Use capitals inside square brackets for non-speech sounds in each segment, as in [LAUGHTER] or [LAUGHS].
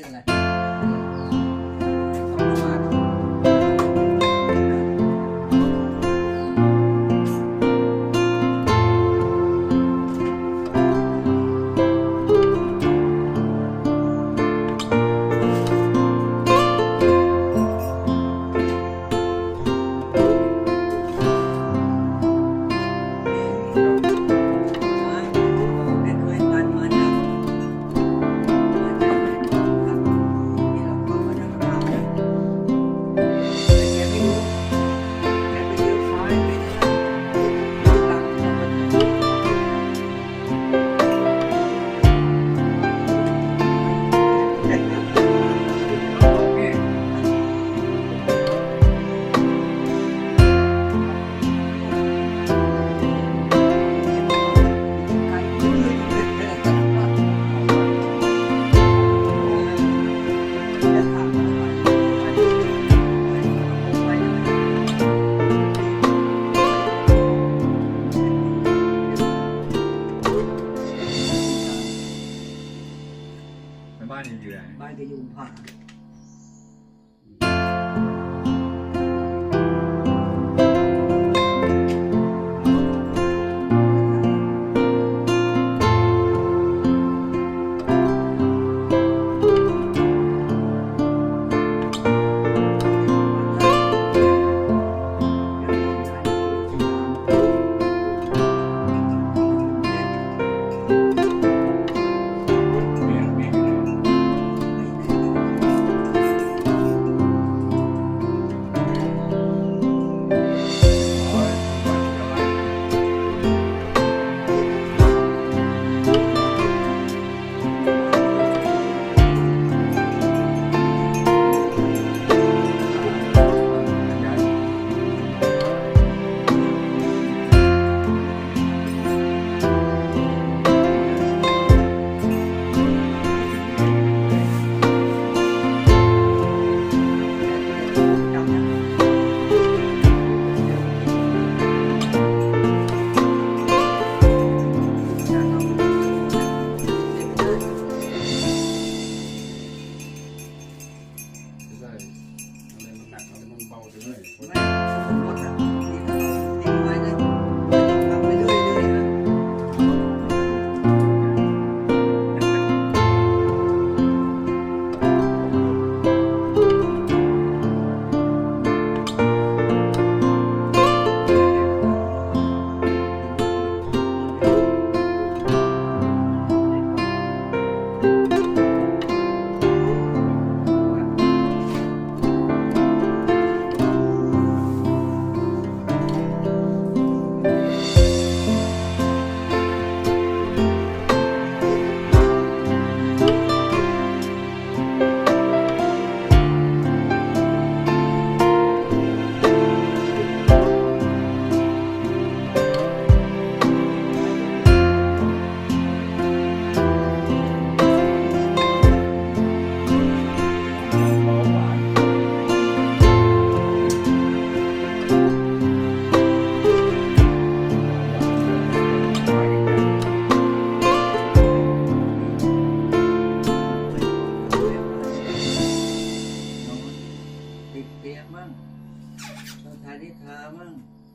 เข Yeah. [LAUGHS]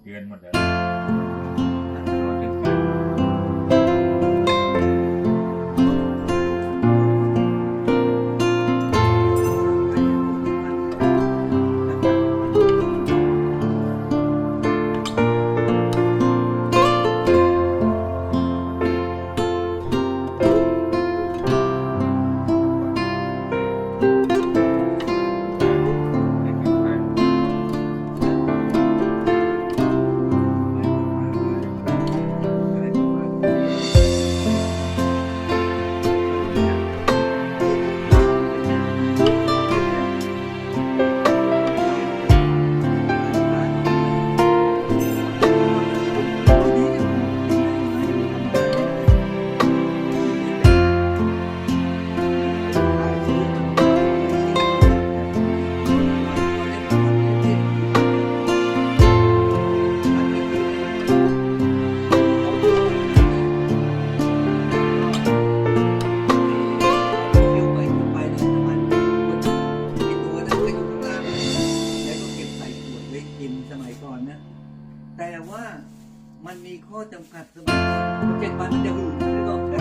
grandmother. แต่ว่ามันมีข้อจำกัดสมมติเจ็ดวันมันจะรู้หรือเปล่า